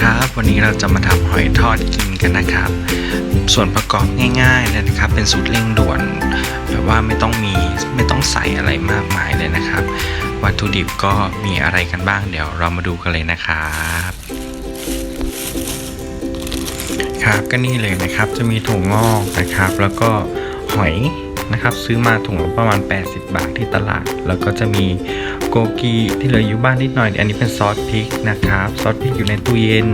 ครับ วันนี้เราจะมาทำหอยทอดกินกันนะครับ ส่วนประกอบง่ายๆเลยนะครับ เป็นสูตรเร่งด่วนแบบว่าไม่ต้องมีไม่ต้องใส่อะไรมากมายเลยนะครับ วัตถุดิบก็มีอะไรกันบ้างเดี๋ยวเรามาดูกันเลยนะครับครับก็นี่เลยนะครับจะมีถั่วงอกนะครับ แล้วก็หอย นะครับ ซื้อมาถุงละประมาณ 80 บาทที่ตลาด แล้วก็จะมีโกกีที่เหลืออยู่บ้านนิดหน่อย อันนี้เป็นซอสพริกนะครับ ซอสพริกอยู่ในตู้เย็น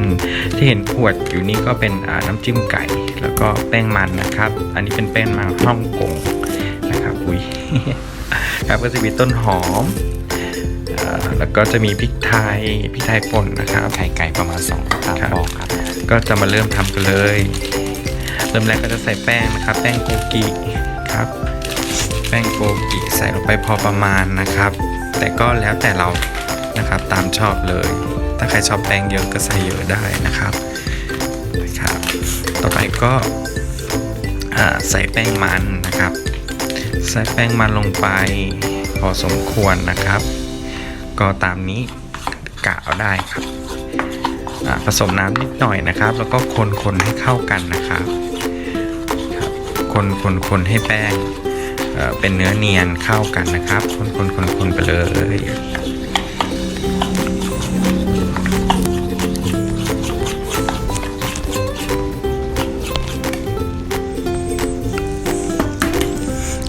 ที่เห็นขวดอยู่นี่ก็เป็นอ่าน้ำจิ้มไก่ แล้วก็แป้งมันนะครับ อันนี้เป็นแป้งมันฮ่องกงนะครับอุ้ยครับก็จะมีต้นหอมอ่าแล้วก็จะมีพริกไทยพริกไทยป่นนะครับไข่ไก่ประมาณ2องสามครับฟองครับ ก็จะมาเริ่มทำกันเลย เริ่มแรกก็จะใส่แป้งนะครับ แป้งโกกิครับ แป้งโกกิใส่ลงไปพอประมาณนะครับ แต่ก็แล้วแต่เรานะครับตามชอบเลย ถ้าใครชอบแป้งเยอะก็ใส่เยอะได้นะครับนะครับต่อไปก็ใส่แป้งมันนะครับ ใส่แป้งมันลงไปพอสมควรนะครับ ก็ตามนี้กะเอาได้ครับผสมน้ำนิดหน่อยนะครับ แล้วก็คนคนให้เข้ากันนะครับ คนคนคนให้แป้ง เป็นเนื้อเนียนเข้ากันนะครับ คนคนคนคนไปเลย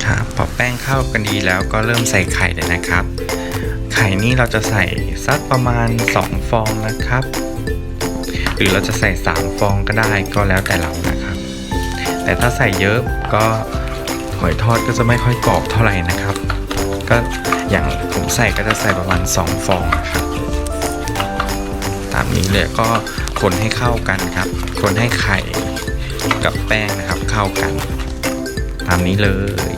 ครับพอแป้งเข้ากันดีแล้วก็เริ่มใส่ไข่เลยนะครับ ไข่นี่เราจะใส่สักประมาณ 2 ฟองนะครับ หรือเราจะใส่ 3 ฟองก็ได้ก็แล้วแต่เรานะครับ แต่ถ้าใส่เยอะก็ หอยทอดก็จะไม่ค่อยกรอบเท่าไหร่นะครับ ก็อย่างผมใส่ก็จะใส่ประมาณ 2 ฟองนะครับตามนี้เลยก็คนให้เข้ากันครับ คนให้ไข่กับแป้งนะครับเข้ากัน ตามนี้เลย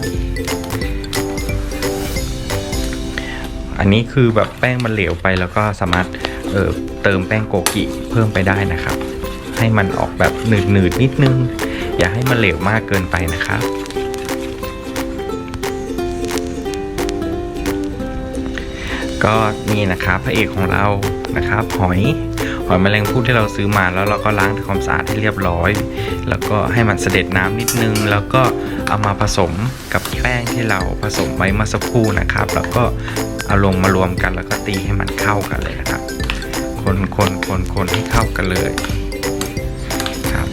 อันนี้คือแบบแป้งมันเหลวไปแล้วก็สามารถเอ่อเติมแป้งโกกิเพิ่มไปได้นะครับ ให้มันออกแบบหนืดหนืดๆนิดนึง อย่าให้มันเหลวมากเกินไปนะครับ ก็นี่นะครับพระเอกของเรานะครับ หอยหอยแมลงภู่ที่เราซื้อมาแล้วเราก็ล้างทำความสะอาดให้เรียบร้อย แล้วก็ให้มันเสด็จน้ำนิดนึง แล้วก็เอามาผสมกับแป้งที่เราผสมไว้เมื่อสักครู่นะครับ แล้วก็เอาลงมารวมกันแล้วก็ตีให้มันเข้ากันเลยนะครับ คนคนคนคนให้เข้ากันเลยครับ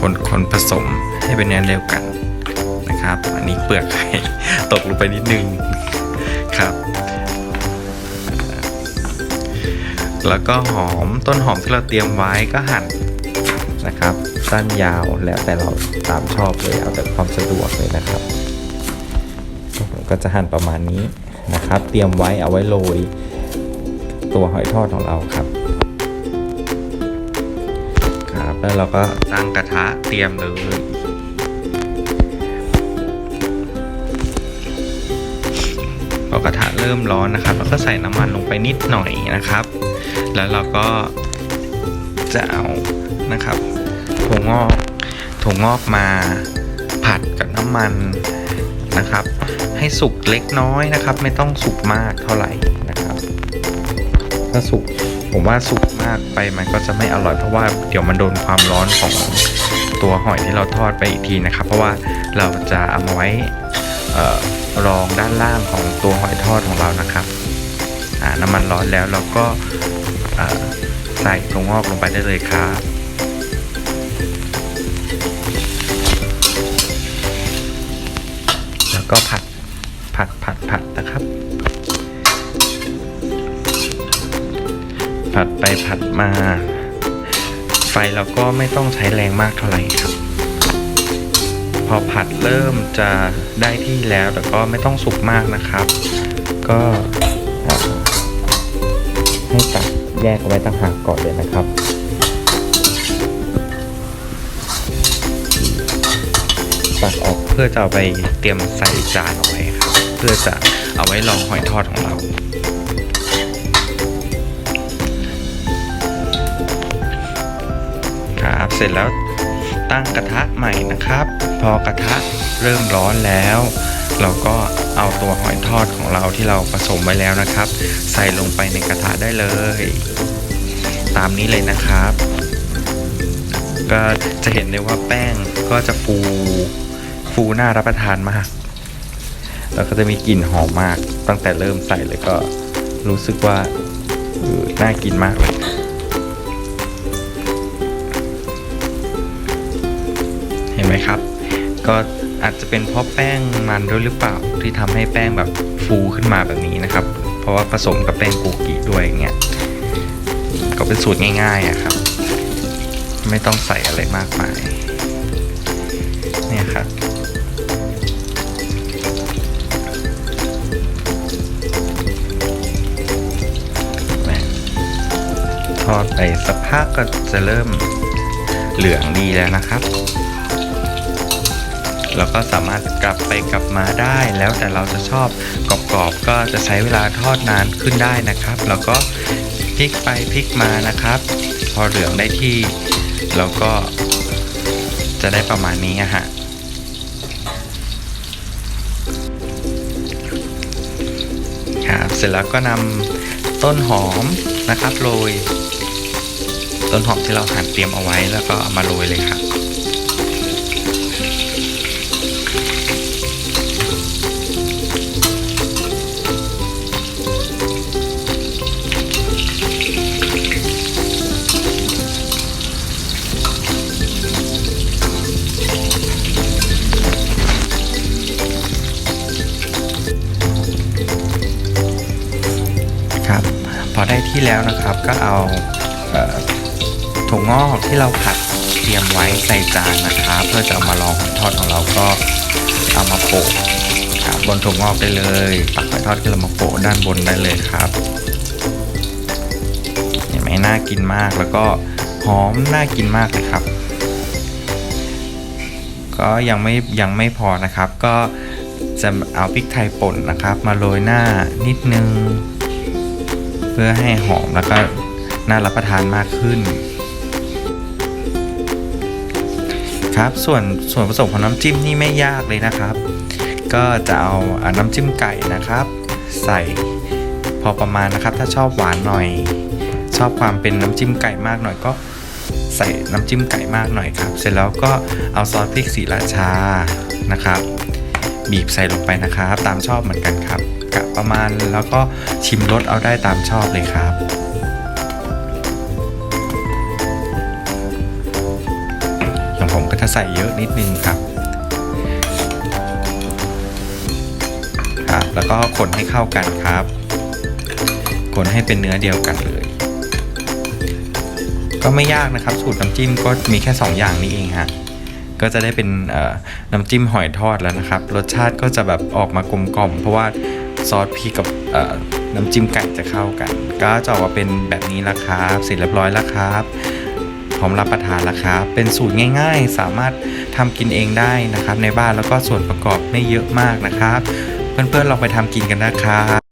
คนคนผสมให้เป็นเนื้อเดียวกันนะครับ อันนี้เปลือกไข่ตกลงไปนิดนึง ครับ แล้วก็หอมต้นหอมที่เราเตรียมไว้ก็หั่นนะครับ สั้นยาวแล้วแต่เราตามชอบเลยเอาแต่ความสะดวกเลยนะครับก็จะหั่นประมาณนี้นะครับ เตรียมไว้เอาไว้โรยตัวหอยทอดของเราครับครับ แล้วเราก็ตั้งกระทะเตรียมเลย อกระทะเริ่มร้อนนะครับเราก็ใส่น้ำมันลงไปนิดหน่อยนะครับ แล้วเราก็จะเอานะครับถั่วงอกถั่วงอกมาผัดกับน้ำมันนะครับ ให้สุกเล็กน้อยนะครับ ไม่ต้องสุกมากเท่าไหร่นะครับ ถ้าสุกผมว่าสุกมากไปมันก็จะไม่อร่อยเพราะว่าเดี๋ยวมันโดนความร้อนของตัวหอยที่เราทอดไปอีกทีนะครับ เพราะว่าเราจะเอามาไว้ รองด้านล่างของตัวหอยทอดของเรานะครับน้ำมันร้อนแล้วเราก็ใส่ถั่วงอกลงไปได้เลยครับแล้วก็ผัดผัดผัดผัดนะครับ ผัดไปผัดมา ไฟเราก็ไม่ต้องใช้แรงมากเท่าไหร่ครับ พอผัดเริ่มจะได้ที่แล้ว แต่ก็ไม่ต้องสุกมากนะครับ ก็ให้ตักแยกเอาไว้ต่างหากก่อนเลยนะครับตักออกเพื่อจะเอาไปเตรียมใส่จานเอาไว้ครับ เพื่อจะเอาไว้รองหอยทอดของเรา ครับเสร็จแล้ว ตั้งกระทะใหม่นะครับ พอกระทะเริ่มร้อนแล้ว เราก็เอาตัวหอยทอดของเราที่เราผสมไว้แล้วนะครับ ใส่ลงไปในกระทะได้เลย ตามนี้เลยนะครับ ก็จะเห็นได้ว่าแป้งก็จะฟูฟูน่ารับประทานมาก แล้วก็จะมีกลิ่นหอมมากตั้งแต่เริ่มใส่เลยก็รู้สึกว่าน่ากินมากเลย ไหมครับ ก็อาจจะเป็นเพราะแป้งมันด้วยหรือเปล่าที่ทำให้แป้งแบบฟูขึ้นมาแบบนี้นะครับ เพราะว่าผสมกับแป้งโกกิด้วยอย่างเงี้ยก็เป็นสูตรง่ายๆอะครับ ไม่ต้องใส่อะไรมากมายเนี่ยครับทอดไปสักพักก็จะเริ่มเหลืองดีแล้วนะครับ เราก็สามารถกลับไปกลับมาได้ แล้วแต่เราจะชอบกรอบๆก็จะใช้เวลาทอดนานขึ้นได้นะครับ แล้วก็พลิกไปพลิกมานะครับ พอเหลืองได้ที่เราก็จะได้ประมาณนี้อะฮะครับเสร็จแล้วก็นำต้นหอมนะครับโรยต้นหอมที่เราหั่นเตรียมเอาไว้แล้วก็เอามาโรยเลยครับ ได้ที่แล้วนะครับ ก็เอาเออถั่วงอกที่เราผัดเตรียมไว้ใส่จานนะครับเพื่อจะเอามาลองหอยทอดของเราก็เอามาโปะครับบนถั่วงอกได้เลยตักหอยทอดที่เรามาโปะด้านบนได้เลยครับเห็นไหมน่ากินมากแล้วก็หอมน่ากินมากเลยครับ ก็ยังไม่ยังไม่พอนะครับ ก็จะเอาพริกไทยป่นนะครับ มาโรยหน้านิดนึง พื่อให้หอมแล้วก็น่ารับประทานมากขึ้น ครับส่วนส่วนผสมของน้ำจิ้มนี่ไม่ยากเลยนะครับ ก็จะเอาน้ำจิ้มไก่นะครับ ใส่พอประมาณนะครับ ถ้าชอบหวานหน่อย ชอบความเป็นน้ำจิ้มไก่มากหน่อยก็ใส่น้ำจิ้มไก่มากหน่อยครับ เสร็จแล้วก็เอาซอสพริกสีราชานะครับ บีบใส่ลงไปนะครับ ตามชอบเหมือนกันครับะประมาณ แล้วก็ชิมรสเอาได้ตามชอบเลยครับอย่างผมก็จะใส่เยอะนิดนึงครับครับ แล้วก็คนให้เข้ากันครับ คนให้เป็นเนื้อเดียวกันเลย ก็ไม่ยากนะครับ สูตรน้ำจิ้มก็มีแค่ 2 อย่างนี้เองฮะก็จะได้เป็นน้ำจิ้มหอยทอดแล้วนะครับ รสชาติก็จะแบบออกมากลมกล่อม เพราะว่า ซอสพริกกับน้ำจิ้มไก่จะเข้ากัน ก็จะออกมาเป็นแบบนี้ละครับเสร็จเรียบร้อยแล้วครับพร้อมรับประทานแล้วครับเป็นสูตรง่ายๆ สามารถทำกินเองได้นะครับ ในบ้านแล้วก็ส่วนประกอบไม่เยอะมากนะครับ เพื่อนๆลองไปทำกินกันนะครับ